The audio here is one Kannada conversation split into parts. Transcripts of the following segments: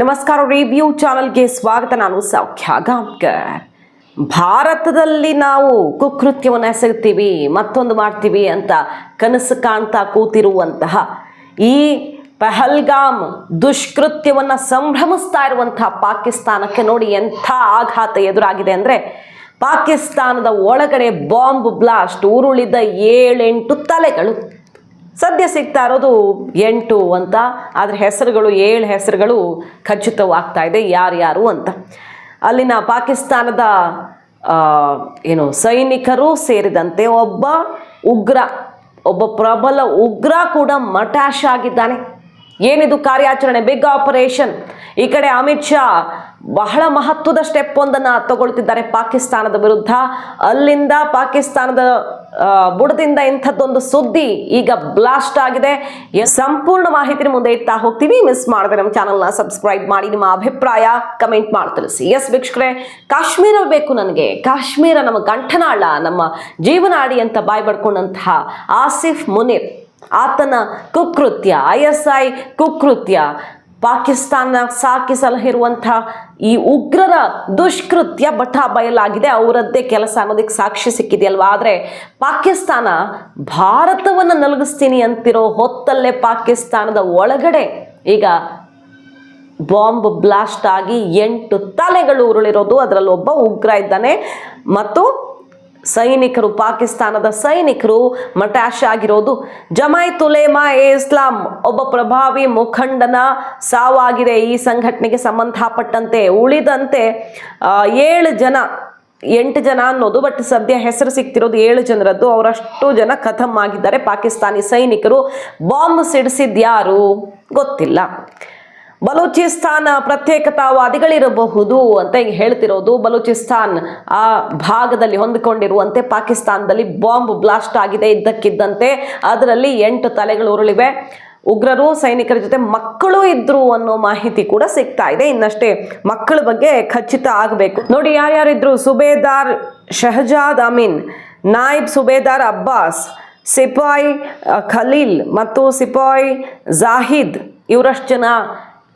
ನಮಸ್ಕಾರ ರಿವ್ಯೂ ಚಾನಲ್ಗೆ ಸ್ವಾಗತ. ನಾನು ಸೌಖ್ಯ ಗಾಂವ್ಕರ್ ಭಾರತದಲ್ಲಿ ನಾವು ಕುಕೃತ್ಯವನ್ನು ಎಸಗ್ತೀವಿ, ಮತ್ತೊಂದು ಮಾಡ್ತೀವಿ ಅಂತ ಕನಸು ಕಾಣ್ತಾ ಕೂತಿರುವಂತಹ ಈ ಪಹಲ್ಗಾಮ್ ದುಷ್ಕೃತ್ಯವನ್ನು ಸಂಭ್ರಮಿಸ್ತಾ ಇರುವಂತಹ ಪಾಕಿಸ್ತಾನಕ್ಕೆ ನೋಡಿ ಎಂಥ ಆಘಾತ ಎದುರಾಗಿದೆ ಅಂದರೆ, ಪಾಕಿಸ್ತಾನದ ಒಳಗಡೆ ಬಾಂಬ್ ಬ್ಲಾಸ್ಟ್, ಉರುಳಿದ ಏಳೆಂಟು ತಲೆಗಳು. ಸದ್ಯ ಸಿಗ್ತಾ ಇರೋದು ಎಂಟು ಅಂತ ಅದರ ಹೆಸರುಗಳು, ಏಳು ಹೆಸರುಗಳು ಖಚಿತವಾಗ್ತಾ ಇದೆ, ಯಾರ್ಯಾರು ಅಂತ. ಅಲ್ಲಿನ ಪಾಕಿಸ್ತಾನದ ಏನು, ಸೈನಿಕರು ಸೇರಿದಂತೆ ಒಬ್ಬ ಉಗ್ರ, ಒಬ್ಬ ಪ್ರಬಲ ಉಗ್ರ ಕೂಡ ಮಟಾಶ್ ಆಗಿದ್ದಾನೆ. ಏನಿದು ಕಾರ್ಯಾಚರಣೆ? ಬಿಗ್ ಆಪರೇಷನ್ ಈ ಕಡೆ ಅಮಿತ್ ಶಾ ಬಹಳ ಮಹತ್ವದ ಸ್ಟೆಪ್ ಒಂದನ್ನು ತಗೊಳ್ತಿದ್ದಾರೆ ಪಾಕಿಸ್ತಾನದ ವಿರುದ್ಧ. ಅಲ್ಲಿಂದ ಪಾಕಿಸ್ತಾನದ ಬುಡದಿಂದ ಇಂಥದ್ದೊಂದು ಸುದ್ದಿ ಈಗ ಬ್ಲಾಸ್ಟ್ ಆಗಿದೆ. ಸಂಪೂರ್ಣ ಮಾಹಿತಿನ ಮುಂದೆ ಇಡ್ತಾ ಹೋಗ್ತೀವಿ. ಮಿಸ್ ಮಾಡದೆ ನಮ್ಮ ಚಾನಲ್ನ ಸಬ್ಸ್ಕ್ರೈಬ್ ಮಾಡಿ, ನಿಮ್ಮ ಅಭಿಪ್ರಾಯ ಕಮೆಂಟ್ ಮಾಡಿ ತಿಳಿಸಿ. ಎಸ್ ವೀಕ್ಷಕರೇ, ಕಾಶ್ಮೀರ ಬೇಕು ನನಗೆ. ಕಾಶ್ಮೀರ ನಮ್ಮ ಗಂಟನಾಳ, ನಮ್ಮ ಜೀವನಾಡಿ ಅಂತ ಬಾಯ್ ಬಡ್ಕೊಂಡಂತಹ ಆಸಿಫ್ ಮುನೀರ್. ಆತನ ಕುಕೃತ್ಯ, ಐ ಎಸ್ ಐ ಕುಕೃತ್ಯ. ಪಾಕಿಸ್ತಾನ ಸಾಕಿ ಸಲಹಿರುವಂತಹ ಈ ಉಗ್ರರ ದುಷ್ಕೃತ್ಯ ಬಠ ಬಯಲಾಗಿದೆ. ಅವರದ್ದೇ ಕೆಲಸ ಅನ್ನೋದಕ್ಕೆ ಸಾಕ್ಷಿ ಸಿಕ್ಕಿದೆಯಲ್ವಾ? ಆದರೆ ಪಾಕಿಸ್ತಾನ, ಭಾರತವನ್ನು ನಲಗಿಸ್ತೀನಿ ಅಂತಿರೋ ಹೊತ್ತಲ್ಲೇ ಪಾಕಿಸ್ತಾನದ ಒಳಗಡೆ ಈಗ ಬಾಂಬ್ ಬ್ಲಾಸ್ಟ್ ಆಗಿ ಎಂಟು ತಲೆಗಳು ಉರುಳಿರೋದು. ಅದರಲ್ಲಿ ಒಬ್ಬ ಉಗ್ರ ಇದ್ದಾನೆ. ಮತ್ತು ಸೈನಿಕರು, ಪಾಕಿಸ್ತಾನದ ಸೈನಿಕರು ಮಟಾಶ್ ಆಗಿರೋದು. ಜಮಾಯತ್ ಉಲೇಮಾ ಎ ಇಸ್ಲಾಂ ಒಬ್ಬ ಪ್ರಭಾವಿ ಮುಖಂಡನ ಸಾವಾಗಿದೆ. ಈ ಸಂಘಟನೆಗೆ ಸಂಬಂಧಪಟ್ಟಂತೆ ಉಳಿದಂತೆ ಏಳು ಜನ, ಎಂಟು ಜನ ಅನ್ನೋದು ಬಟ್ ಸದ್ಯ ಹೆಸರು ಸಿಗ್ತಿರೋದು ಏಳು ಜನರದ್ದು. ಅವರಷ್ಟು ಜನ ಕಥಮ್ ಆಗಿದ್ದಾರೆ. ಪಾಕಿಸ್ತಾನಿ ಸೈನಿಕರು ಬಾಂಬ್ ಸಿಡಿಸಿದ್ಯಾರು ಗೊತ್ತಿಲ್ಲ. ಬಲೂಚಿಸ್ತಾನ ಪ್ರತ್ಯೇಕತಾವಾದಿಗಳಿರಬಹುದು ಅಂತ ಹಿಂಗೆ ಹೇಳ್ತಿರೋದು. ಬಲೂಚಿಸ್ತಾನ್ ಆ ಭಾಗದಲ್ಲಿ ಹೊಂದಿಕೊಂಡಿರುವಂತೆ ಪಾಕಿಸ್ತಾನದಲ್ಲಿ ಬಾಂಬ್ ಬ್ಲಾಸ್ಟ್ ಆಗಿದೆ ಇದ್ದಕ್ಕಿದ್ದಂತೆ. ಅದರಲ್ಲಿ ಎಂಟು ತಲೆಗಳು ಉರುಳಿವೆ. ಉಗ್ರರು, ಸೈನಿಕರ ಜೊತೆ ಮಕ್ಕಳು ಇದ್ರು ಅನ್ನೋ ಮಾಹಿತಿ ಕೂಡ ಸಿಗ್ತಾ ಇದೆ. ಇನ್ನಷ್ಟೇ ಮಕ್ಕಳ ಬಗ್ಗೆ ಖಚಿತ ಆಗಬೇಕು. ನೋಡಿ ಯಾರ್ಯಾರಿದ್ರು? ಸುಬೇದಾರ್ ಶಹಜಾದ್ ಅಮೀನ್, ನಾಯಿಬ್ ಸುಬೇದಾರ್ ಅಬ್ಬಾಸ್, ಸಿಪಾಯಿ ಖಲೀಲ್ ಮತ್ತು ಸಿಪಾಯಿ ಜಾಹಿದ್. ಇವರಷ್ಟು ಜನ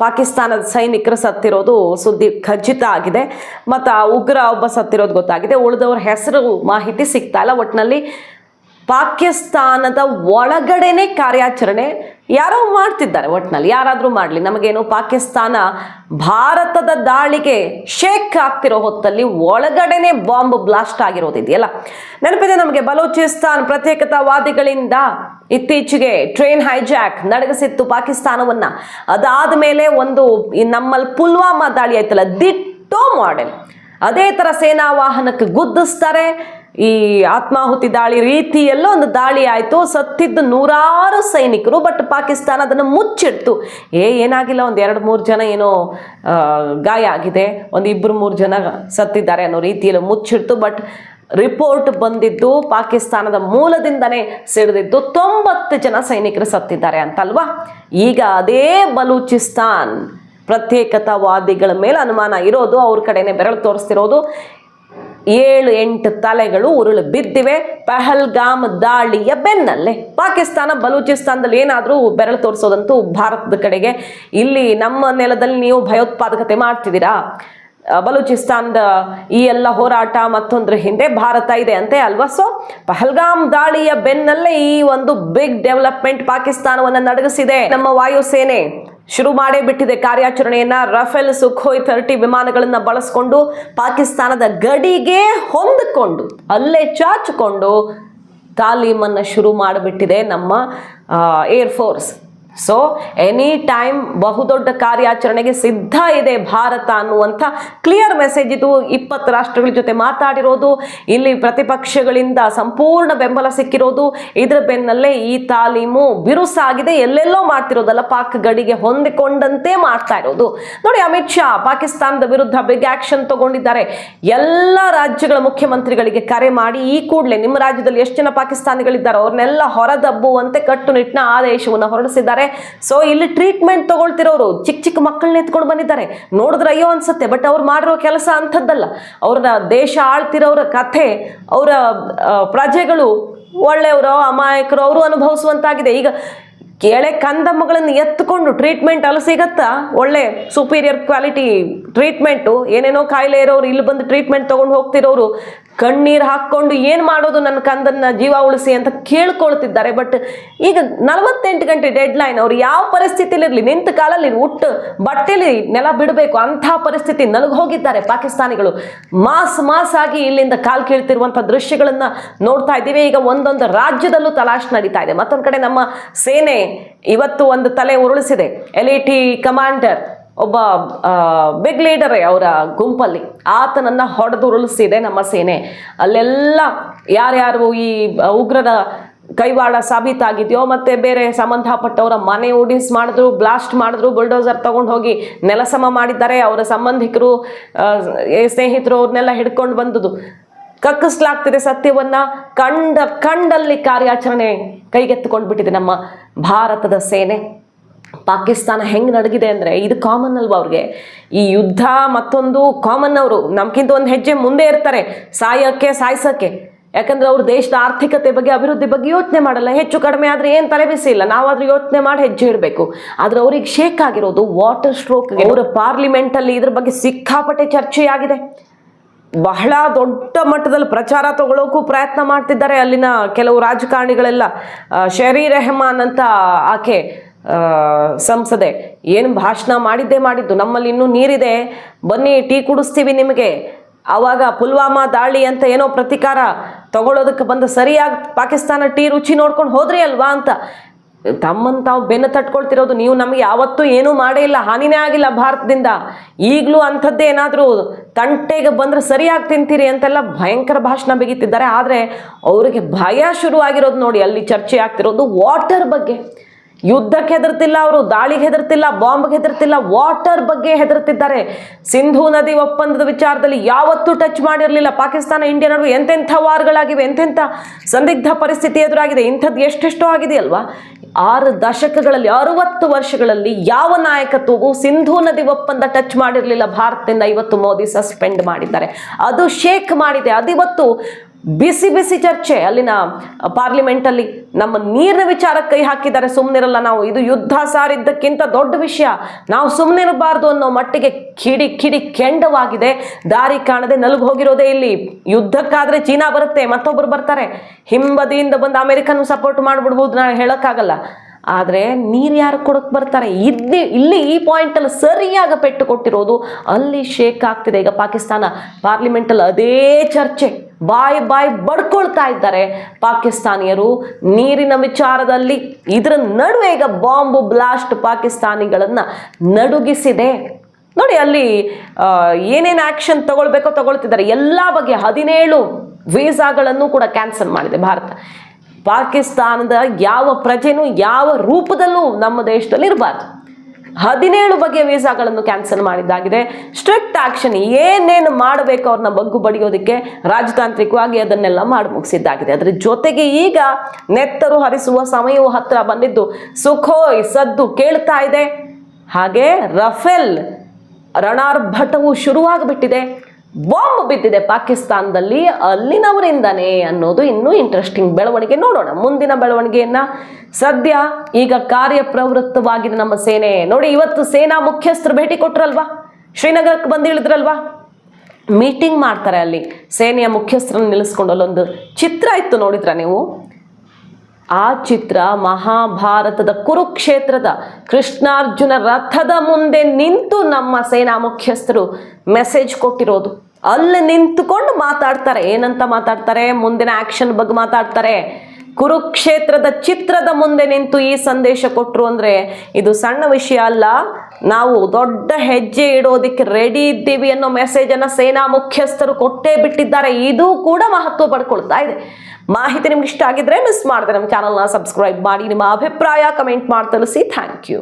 ಪಾಕಿಸ್ತಾನದ ಸೈನಿಕರು ಸತ್ತಿರೋದು ಸುದ್ದಿ ಖಚಿತ ಆಗಿದೆ. ಮತ್ತು ಆ ಉಗ್ರ ಒಬ್ಬ ಸತ್ತಿರೋದು ಗೊತ್ತಾಗಿದೆ. ಉಳಿದವ್ರ ಹೆಸರು ಮಾಹಿತಿ ಸಿಗ್ತಾ ಇಲ್ಲ. ಒಟ್ಟಿನಲ್ಲಿ ಪಾಕಿಸ್ತಾನದ ಒಳಗಡೆನೆ ಕಾರ್ಯಾಚರಣೆ ಯಾರೋ ಮಾಡ್ತಿದ್ದಾರೆ ಒಟ್ಟಿನಲ್ಲಿ ಯಾರಾದರೂ ಮಾಡಲಿ. ನಮಗೇನು ಪಾಕಿಸ್ತಾನ ಭಾರತದ ದಾಳಿಗೆ ಶೇಕ್ ಆಗ್ತಿರೋ ಹೊತ್ತಲ್ಲಿ ಒಳಗಡೆನೆ ಬಾಂಬ್ ಬ್ಲಾಸ್ಟ್ ಆಗಿರೋದಿದೆಯಲ್ಲ. ನೆನಪಿದೆ ನಮಗೆ ಬಲೂಚಿಸ್ತಾನ್ ಪ್ರತ್ಯೇಕತಾವಾದಿಗಳಿಂದ ಇತ್ತೀಚೆಗೆ ಟ್ರೈನ್ ಹೈಜಾಕ್ ನಡೆಸಿತ್ತು ಪಾಕಿಸ್ತಾನವನ್ನ. ಅದಾದ ಮೇಲೆ ಒಂದು ನಮ್ಮಲ್ಲಿ ಪುಲ್ವಾಮಾ ದಾಳಿ ಆಯ್ತಲ್ಲ, ದಿಟ್ಟೋ ಮಾಡೆಲ್ ಅದೇ ಥರ ಸೇನಾ ವಾಹನಕ್ಕೆ ಗುದ್ದಿಸ್ತಾರೆ. ಈ ಆತ್ಮಾಹುತಿ ದಾಳಿ ರೀತಿಯಲ್ಲೂ ಒಂದು ದಾಳಿ ಆಯಿತು. ಸತ್ತಿದ್ದು ನೂರಾರು ಸೈನಿಕರು, ಬಟ್ ಪಾಕಿಸ್ತಾನ ಅದನ್ನು ಮುಚ್ಚಿಡ್ತು. ಏ, ಏನಾಗಿಲ್ಲ, ಒಂದು ಎರಡು ಮೂರು ಜನ ಏನೋ ಗಾಯ ಆಗಿದೆ. ಒಂದು ಇಬ್ಬರು ಮೂರು ಜನ ಸತ್ತಿದ್ದಾರೆ ಅನ್ನೋ ರೀತಿಯಲ್ಲಿ ಮುಚ್ಚಿಡ್ತು. ಬಟ್ ರಿಪೋರ್ಟ್ ಬಂದಿದ್ದು ಪಾಕಿಸ್ತಾನದ ಮೂಲದಿಂದನೇ ಸಿಡಿದಿದ್ದು ತೊಂಬತ್ತು ಜನ ಸೈನಿಕರು ಸತ್ತಿದ್ದಾರೆ ಅಂತಲ್ವಾ? ಈಗ ಅದೇ ಬಲೂಚಿಸ್ತಾನ್ ಪ್ರತ್ಯೇಕತಾವಾದಿಗಳ ಮೇಲೆ ಅನುಮಾನ ಇರೋದು, ಅವ್ರ ಕಡೆನೆ ಬೆರಳು ತೋರಿಸ್ತಿರೋದು. ಏಳು, ಎಂಟು ತಲೆಗಳು ಉರುಳು ಬಿದ್ದಿವೆ. ಪಹಲ್ಗಾಮ್ ದಾಳಿಯ ಬೆನ್ನಲ್ಲೇ ಪಾಕಿಸ್ತಾನ ಬಲೂಚಿಸ್ತಾನದಲ್ಲಿ ಏನಾದರೂ ಬೆರಳು ತೋರಿಸೋದಂತೂ ಭಾರತದ ಕಡೆಗೆ ಇಲ್ಲಿ ನಮ್ಮ ನೆಲದಲ್ಲಿ ನೀವು ಭಯೋತ್ಪಾದಕತೆ ಮಾಡ್ತಿದ್ದೀರಾ? ಬಲೂಚಿಸ್ತಾನದ ಈ ಎಲ್ಲ ಹೋರಾಟ ಮತ್ತೊಂದ್ರ ಹಿಂದೆ ಭಾರತ ಇದೆ ಅಂತೆ ಅಲ್ವಾ? ಸೊ ಪಹಲ್ಗಾಮ್ ದಾಳಿಯ ಬೆನ್ನಲ್ಲೇ ಈ ಒಂದು ಬಿಗ್ ಡೆವಲಪ್ಮೆಂಟ್ ಪಾಕಿಸ್ತಾನವನ್ನು ನಡಗಿಸಿದೆ. ನಮ್ಮ ವಾಯುಸೇನೆ ಶುರು ಮಾಡೇ ಬಿಟ್ಟಿದೆ ಕಾರ್ಯಾಚರಣೆಯನ್ನ. ರಫೇಲ್, ಸುಖೋಯ್ ಥರ್ಟಿ ವಿಮಾನಗಳನ್ನ ಬಳಸ್ಕೊಂಡು ಪಾಕಿಸ್ತಾನದ ಗಡಿಗೆ ಹೊಂದಿಕೊಂಡು, ಅಲ್ಲೇ ಚಾಚಿಕೊಂಡು ತಾಲೀಮನ್ನು ಶುರು ಮಾಡಿಬಿಟ್ಟಿದೆ ನಮ್ಮ air force so any time ಬಹುದೊಡ್ಡ ಕಾರ್ಯಾಚರಣೆಗೆ ಸಿದ್ಧ ಇದೆ ಭಾರತ ಅನ್ನುವಂಥ ಕ್ಲಿಯರ್ ಮೆಸೇಜ್ ಇದು ಇಪ್ಪತ್ತು ರಾಷ್ಟ್ರಗಳ ಜೊತೆ ಮಾತಾಡಿರೋದು, ಇಲ್ಲಿ ಪ್ರತಿಪಕ್ಷಗಳಿಂದ ಸಂಪೂರ್ಣ ಬೆಂಬಲ ಸಿಕ್ಕಿರೋದು, ಇದರ ಬೆನ್ನಲ್ಲೇ ಈ ತಾಲೀಮು ಬಿರುಸಾಗಿದೆ ಎಲ್ಲೆಲ್ಲೋ ಮಾಡ್ತಿರೋದಲ್ಲ, ಪಾಕ್ ಗಡಿಗೆ ಹೊಂದಿಕೊಂಡಂತೆ ಮಾಡ್ತಾ ಇರೋದು. ನೋಡಿ, ಅಮಿತ್ ಶಾ ಪಾಕಿಸ್ತಾನದ ವಿರುದ್ಧ ಬಿಗ್ ಆಕ್ಷನ್ ತಗೊಂಡಿದ್ದಾರೆ. ಎಲ್ಲ ರಾಜ್ಯಗಳ ಮುಖ್ಯಮಂತ್ರಿಗಳಿಗೆ ಕರೆ ಮಾಡಿ, ಈ ಕೂಡಲೇ ನಿಮ್ಮ ರಾಜ್ಯದಲ್ಲಿ ಎಷ್ಟು ಜನ ಪಾಕಿಸ್ತಾನಿಗಳಿದ್ದಾರೆ, ಅವ್ರನ್ನೆಲ್ಲ ಹೊರದಬ್ಬುವಂತೆ ಕಟ್ಟುನಿಟ್ಟಿನ ಆದೇಶವನ್ನು ಹೊರಡಿಸಿದ್ದಾರೆ. ಸೊ ಇಲ್ಲಿ ಟ್ರೀಟ್ಮೆಂಟ್ ತಗೊಳ್ತಿರೋರು ಚಿಕ್ಕ ಚಿಕ್ಕ ಮಕ್ಕಳನ್ನ ಎತ್ಕೊಂಡು ಬಂದಿದ್ದಾರೆ. ನೋಡಿದ್ರೆ ಅಯ್ಯೋ ಅನ್ಸುತ್ತೆ ಬಟ್ ಅವ್ರು ಮಾಡಿರೋ ಕೆಲಸ ಅಂಥದ್ದಲ್ಲ. ಅವ್ರ ದೇಶ ಆಳ್ತಿರೋರ ಕಥೆ, ಅವರ ಪ್ರಜೆಗಳು ಒಳ್ಳೆಯವರು, ಅಮಾಯಕರು, ಅವರು ಅನುಭವಿಸುವಂತಾಗಿದೆ. ಈಗ ಕೆಳೆ ಕಂದಮ್ಮಗಳನ್ನು ಎತ್ಕೊಂಡು ಟ್ರೀಟ್ಮೆಂಟ್ ಅಲ್ಲಿ ಸಿಗತ್ತಾ? ಒಳ್ಳೆ ಸುಪೀರಿಯರ್ ಕ್ವಾಲಿಟಿ ಟ್ರೀಟ್ಮೆಂಟು ಏನೇನೋ ಕಾಯಿಲೆ ಇರೋರು, ಇಲ್ಲಿ ಬಂದು ಟ್ರೀಟ್ಮೆಂಟ್ ತೊಗೊಂಡು ಹೋಗ್ತಿರೋರು ಕಣ್ಣೀರು ಹಾಕ್ಕೊಂಡು ಏನು ಮಾಡೋದು ನನ್ನ ಕಂದನ್ನ ಜೀವ ಉಳಿಸಿ ಅಂತ ಕೇಳ್ಕೊಳ್ತಿದ್ದಾರೆ. ಬಟ್ ಈಗ ನಲವತ್ತೆಂಟು ಗಂಟೆ ಡೆಡ್ ಲೈನ್ ಅವ್ರು ಯಾವ ಪರಿಸ್ಥಿತಿಲಿ ಇರಲಿ ನಿಂತ ಕಾಲಲ್ಲಿ ಉಟ್ಟು ಬಟ್ಟೆಲಿ ನೆಲ ಬಿಡಬೇಕು, ಅಂಥ ಪರಿಸ್ಥಿತಿ ನನಗೆ ಹೋಗಿದ್ದಾರೆ ಪಾಕಿಸ್ತಾನಿಗಳು. ಮಾಸ್ ಮಾಸ್ ಆಗಿ ಇಲ್ಲಿಂದ ಕಾಲ್ ಕೀಳ್ತಿರುವಂಥ ದೃಶ್ಯಗಳನ್ನ ನೋಡ್ತಾ ಇದ್ದೀವಿ. ಈಗ ಒಂದೊಂದು ರಾಜ್ಯದಲ್ಲೂ ತಲಾಶ್ ನಡೀತಾ ಇದೆ. ಮತ್ತೊಂದು ಕಡೆ ನಮ್ಮ ಸೇನೆ ಇವತ್ತು ಒಂದು ತಲೆ ಉರುಳಿಸಿದೆ. ಎಲ್ ಕಮಾಂಡರ್ ಒಬ್ಬ ಬಿಗ್ ಲೀಡರೇ ಅವರ ಗುಂಪಲ್ಲಿ. ಆತನನ್ನ ಹೊಡೆದು ಉರುಳಿಸಿದೆ ನಮ್ಮ ಸೇನೆ. ಅಲ್ಲೆಲ್ಲ ಯಾರ್ಯಾರು ಈ ಉಗ್ರರ ಕೈವಾಡ ಸಾಬೀತಾಗಿದೆಯೋ ಮತ್ತೆ ಬೇರೆ ಸಂಬಂಧಪಟ್ಟವರ ಮನೆ ಉಡಿಸ್ ಮಾಡಿದ್ರು, ಬ್ಲಾಸ್ಟ್ ಮಾಡಿದ್ರು, ಬುಲ್ಡೋಸರ್ ತಗೊಂಡು ಹೋಗಿ ನೆಲಸಮ ಮಾಡಿದ್ದಾರೆ. ಅವರ ಸಂಬಂಧಿಕರು ಸ್ನೇಹಿತರು ಅವ್ರನ್ನೆಲ್ಲ ಹಿಡ್ಕೊಂಡು ಬಂದದ್ದು ಕಕ್ಕಿಸ್ಲಾಗ್ತಿದೆ ಸತ್ಯವನ್ನ. ಕಂಡ, ಕಂಡಲ್ಲಿ ಕಾರ್ಯಾಚರಣೆ ಕೈಗೆತ್ತಿಕೊಂಡು ಬಿಟ್ಟಿದೆ ನಮ್ಮ ಭಾರತದ ಸೇನೆ. ಪಾಕಿಸ್ತಾನ ಹೆಂಗೆ ನಡಗಿದೆ ಅಂದರೆ ಇದು ಕಾಮನ್ ಅಲ್ವಾ ಅವ್ರಿಗೆ? ಈ ಯುದ್ಧ ಮತ್ತೊಂದು ಕಾಮನ್ ಅವರು. ನಮ್ಗಿಂತ ಒಂದು ಹೆಜ್ಜೆ ಮುಂದೆ ಇರ್ತಾರೆ. ಸಾಯೋಕ್ಕೆ, ಸಾಯಿಸೋಕ್ಕೆ. ಯಾಕಂದ್ರೆ ಅವ್ರ ದೇಶದ ಆರ್ಥಿಕತೆ ಬಗ್ಗೆ, ಅಭಿವೃದ್ಧಿ ಬಗ್ಗೆ ಯೋಚನೆ ಮಾಡಲ್ಲ. ಹೆಚ್ಚು ಕಡಿಮೆ ಆದರೆ ಏನು ತಲೆ ಬಿಸಿ ಇಲ್ಲ. ನಾವಾದ್ರೂ ಯೋಚನೆ ಮಾಡಿ ಹೆಜ್ಜೆ ಇಡಬೇಕು. ಆದ್ರೆ ಅವ್ರಿಗೆ ಶೇಕ್ ಆಗಿರೋದು ವಾಟರ್ ಸ್ಟ್ರೋಕ್ ಅವರ ಪಾರ್ಲಿಮೆಂಟಲ್ಲಿ ಇದ್ರ ಬಗ್ಗೆ ಸಿಕ್ಕಾಪಟ್ಟೆ ಚರ್ಚೆಯಾಗಿದೆ. ಬಹಳ ದೊಡ್ಡ ಮಟ್ಟದಲ್ಲಿ ಪ್ರಚಾರ ತಗೊಳ್ಳೋಕ್ಕೂ ಪ್ರಯತ್ನ ಮಾಡ್ತಿದ್ದಾರೆ ಅಲ್ಲಿನ ಕೆಲವು ರಾಜಕಾರಣಿಗಳೆಲ್ಲ. ಶರೀರ್ ಶರೀ ರೆಹಮಾನ್ ಅಂತ ಆಕೆ ಸಂಸದೆ, ಏನು ಭಾಷಣ ಮಾಡಿದ್ದೇ ಮಾಡಿದ್ದು, ನಮ್ಮಲ್ಲಿ ಇನ್ನೂ ನೀರಿದೆ. ಬನ್ನಿ, ಟೀ ಕುಡಿಸ್ತೀವಿ ನಿಮಗೆ. ಆವಾಗ ಪುಲ್ವಾಮಾ ದಾಳಿ ಅಂತ ಏನೋ ಪ್ರತಿಕಾರ ತಗೊಳ್ಳೋದಕ್ಕೆ ಬಂದು ಸರಿಯಾಗಿ ಪಾಕಿಸ್ತಾನ ಟೀ ರುಚಿ ನೋಡ್ಕೊಂಡು ಹೋದ್ರಿ ಅಲ್ವಾ ಅಂತ. ತಮ್ಮನ್ನು ತಾವು ಬೆನ್ನು ತಟ್ಕೊಳ್ತಿರೋದು, ನೀವು ನಮಗೆ ಯಾವತ್ತೂ ಏನೂ ಮಾಡೇ ಇಲ್ಲ, ಹಾನಿನೇ ಆಗಿಲ್ಲ ಭಾರತದಿಂದ. ಈಗಲೂ ಅಂಥದ್ದೇ ಏನಾದರೂ ತಂಟೆಗೆ ಬಂದರೆ ಸರಿಯಾಗಿ ತಿಂತೀರಿ ಅಂತೆಲ್ಲ ಭಯಂಕರ ಭಾಷಣ ಬಿಗಿತಿದ್ದಾರೆ. ಆದರೆ ಅವರಿಗೆ ಭಯ ಶುರುವಾಗಿರೋದು ನೋಡಿ, ಅಲ್ಲಿ ಚರ್ಚೆ ಆಗ್ತಿರೋದು ವಾಟರ್ ಬಗ್ಗೆ. ಯುದ್ಧಕ್ಕೆ ಹೆದರ್ತಿಲ್ಲ ಅವರು, ದಾಳಿಗೆ ಹೆದರ್ತಿಲ್ಲ, ಬಾಂಬ್ಗೆ ಹೆದರ್ತಿಲ್ಲ, ವಾಟರ್ ಬಗ್ಗೆ ಹೆದರ್ತಿದ್ದಾರೆ. ಸಿಂಧೂ ನದಿ ಒಪ್ಪಂದದ ವಿಚಾರದಲ್ಲಿ ಯಾವತ್ತೂ ಟಚ್ ಮಾಡಿರಲಿಲ್ಲ. ಪಾಕಿಸ್ತಾನ, ಇಂಡಿಯಾ ನಡುವೆ ಎಂತೆಂಥ ವಾರ್ಗಳಾಗಿವೆ, ಎಂತೆಂಥ ಸಂದಿಗ್ಧ ಪರಿಸ್ಥಿತಿ ಎದುರಾಗಿದೆ, ಇಂಥದ್ದು ಎಷ್ಟೆಷ್ಟೋ ಆಗಿದೆಯಲ್ವಾ ಆರು ದಶಕಗಳಲ್ಲಿ, ಅರವತ್ತು ವರ್ಷಗಳಲ್ಲಿ ಯಾವ ನಾಯಕತ್ವವು ಸಿಂಧೂ ನದಿ ಒಪ್ಪಂದ ಟಚ್ ಮಾಡಿರಲಿಲ್ಲ. ಭಾರತದಿಂದ ಇವತ್ತು ಮೋದಿ ಸಸ್ಪೆಂಡ್ ಮಾಡಿದ್ದಾರೆ. ಅದು ಶೇಕ್ ಮಾಡಿದೆ. ಅದಿವತ್ತು ಬಿಸಿ ಬಿಸಿ ಚರ್ಚೆ, ಅಲ್ಲಿನ ಪಾರ್ಲಿಮೆಂಟಲ್ಲಿ ನಮ್ಮ ನೀರಿನ ವಿಚಾರಕ್ಕೆ ಕೈ ಹಾಕಿದ್ದಾರೆ. ಸುಮ್ಮನಿರಲ್ಲ ನಾವು, ಇದು ಯುದ್ಧ ಸಾರಿದ್ದಕ್ಕಿಂತ ದೊಡ್ಡ ವಿಷಯ. ನಾವು ಸುಮ್ಮನಿರಬಾರ್ದು ಅನ್ನೋ ಮಟ್ಟಿಗೆ ಕಿಡಿ ಕಿಡಿ ಕೆಂಡವಾಗಿದೆ. ದಾರಿ ಕಾಣದೆ ನಲುಗು ಹೋಗಿರೋದೇ ಇಲ್ಲಿ. ಯುದ್ಧಕ್ಕಾದ್ರೆ ಚೀನಾ ಬರುತ್ತೆ ಮತ್ತೊಬ್ಬರು ಬರ್ತಾರೆ. ಹಿಂಬದಿಯಿಂದ ಬಂದು ಅಮೆರಿಕನ್ ಸಪೋರ್ಟ್ ಮಾಡ್ಬಿಡ್ಬೋದು, ನಾನು ಹೇಳೋಕ್ಕಾಗಲ್ಲ. ಆದರೆ ನೀರು ಯಾರು ಕೊಡಕ್ಕೆ ಬರ್ತಾರೆ? ಇಲ್ಲಿ ಇಲ್ಲಿ ಈ ಪಾಯಿಂಟಲ್ಲಿ ಸರಿಯಾಗಿ ಪೆಟ್ಟು ಕೊಟ್ಟಿರೋದು ಅಲ್ಲಿ ಶೇಕ್ ಆಗ್ತಿದೆ. ಈಗ ಪಾಕಿಸ್ತಾನ ಪಾರ್ಲಿಮೆಂಟಲ್ಲಿ ಅದೇ ಚರ್ಚೆ. ಬಾಯ್ ಬಾಯ್ ಬಡ್ಕೊಳ್ತಾ ಇದ್ದಾರೆ. ಪಾಕಿಸ್ತಾನಿಯರು ನೀರಿನ ವಿಚಾರದಲ್ಲಿ ಇದರ ನಡುವೆ ಈಗ ಬಾಂಬ್ ಬ್ಲಾಸ್ಟ್ ಪಾಕಿಸ್ತಾನಿಗಳನ್ನು ನಡುಗಿಸಿದೆ. ನೋಡಿ, ಅಲ್ಲಿ ಏನೇನು ಆ್ಯಕ್ಷನ್ ತಗೊಳ್ಬೇಕೋ ತಗೊಳ್ತಿದ್ದಾರೆ. ಎಲ್ಲ ಬಗ್ಗೆ ಹದಿನೇಳು ವೀಸಾಗಳನ್ನು ಕೂಡ ಕ್ಯಾನ್ಸಲ್ ಮಾಡಿದೆ ಭಾರತ. ಪಾಕಿಸ್ತಾನದ ಯಾವ ಪ್ರಜೆನೂ ಯಾವ ರೂಪದಲ್ಲೂ ನಮ್ಮ ದೇಶದಲ್ಲಿ ಇರಬಾರ್ದು ಹದಿನೇಳು ಬಗೆಯ ವೀಸಾಗಳನ್ನು ಕ್ಯಾನ್ಸಲ್ ಮಾಡಿದ್ದಾಗಿದೆ. ಸ್ಟ್ರಿಕ್ಟ್ ಆಕ್ಷನ್ ಏನೇನು ಮಾಡಬೇಕು ಅವ್ರನ್ನ ಬಗ್ಗು ಬಡಿಯೋದಕ್ಕೆ ರಾಜತಾಂತ್ರಿಕವಾಗಿ ಅದನ್ನೆಲ್ಲ ಮಾಡಿ ಮುಗಿಸಿದ್ದಾಗಿದೆ. ಅದರ ಜೊತೆಗೆ ಈಗ ನೆತ್ತರು ಹರಿಸುವ ಸಮಯವು ಹತ್ತಿರ ಬಂದಿದ್ದು ಸುಖೋಯ್ ಸದ್ದು ಕೇಳ್ತಾ ಇದೆ. ಹಾಗೆ ರಫೇಲ್ ರಣಾರ್ಭಟವು ಶುರುವಾಗಿಬಿಟ್ಟಿದೆ. ಬಾಂಬ್ ಬಿದ್ದಿದೆ ಪಾಕಿಸ್ತಾನದಲ್ಲಿ, ಅಲ್ಲಿನವರಿಂದನೇ ಅನ್ನೋದು ಇನ್ನೂ ಇಂಟ್ರೆಸ್ಟಿಂಗ್ ಬೆಳವಣಿಗೆ. ನೋಡೋಣ, ಮುಂದಿನ ಬೆಳವಣಿಗೆಯನ್ನ. ಸದ್ಯ ಈಗ ಕಾರ್ಯಪ್ರವೃತ್ತವಾಗಿದೆ ನಮ್ಮ ಸೇನೆ. ನೋಡಿ, ಇವತ್ತು ಸೇನಾ ಮುಖ್ಯಸ್ಥರು ಭೇಟಿ ಕೊಟ್ರಲ್ವಾ? ಶ್ರೀನಗರಕ್ಕೆ ಬಂದು ಇಳಿದ್ರಲ್ವಾ? ಮೀಟಿಂಗ್ ಮಾಡ್ತಾರೆ ಅಲ್ಲಿ. ಸೇನೆಯ ಮುಖ್ಯಸ್ಥರನ್ನು ನಿಲ್ಲಿಸ್ಕೊಂಡು ಅಲ್ಲೊಂದು ಚಿತ್ರ ಇತ್ತು ನೋಡಿದ್ರ ನೀವು? ಆ ಚಿತ್ರ ಮಹಾಭಾರತದ ಕುರುಕ್ಷೇತ್ರದ ಕೃಷ್ಣಾರ್ಜುನ ರಥದ ಮುಂದೆ ನಿಂತು ನಮ್ಮ ಸೇನಾ ಮುಖ್ಯಸ್ಥರು ಮೆಸೇಜ್ ಕೊಟ್ಟಿರೋದು. ಅಲ್ಲಿ ನಿಂತುಕೊಂಡು ಮಾತಾಡ್ತಾರೆ. ಏನಂತ ಮಾತಾಡ್ತಾರೆ? ಮುಂದಿನ ಆಕ್ಷನ್ ಬಗ್ಗೆ ಮಾತಾಡ್ತಾರೆ. ಕುರುಕ್ಷೇತ್ರದ ಚಿತ್ರದ ಮುಂದೆ ನಿಂತು ಈ ಸಂದೇಶ ಕೊಟ್ಟರು ಅಂದ್ರೆ ಇದು ಸಣ್ಣ ವಿಷಯ ಅಲ್ಲ. ನಾವು ದೊಡ್ಡ ಹೆಜ್ಜೆ ಇಡೋದಕ್ಕೆ ರೆಡಿ ಇದ್ದೀವಿ ಅನ್ನೋ ಮೆಸೇಜನ್ನು ಸೇನಾ ಮುಖ್ಯಸ್ಥರು ಕೊಟ್ಟೇ ಬಿಟ್ಟಿದ್ದಾರೆ. ಇದು ಕೂಡ ಮಹತ್ವ ಪಡ್ಕೊಳ್ತಾ ಇದೆ. ಮಾಹಿತಿ ನಿಮ್ಗೆ ಇಷ್ಟ ಆಗಿದ್ರೆ ಮಿಸ್ ಮಾಡಿದೆ ನಮ್ಮ ಚಾನಲ್ನ ಸಬ್ಸ್ಕ್ರೈಬ್ ಮಾಡಿ. ನಿಮ್ಮ ಅಭಿಪ್ರಾಯ ಕಮೆಂಟ್ ಮಾಡಿ ತಿಳಿಸಿ. Thank you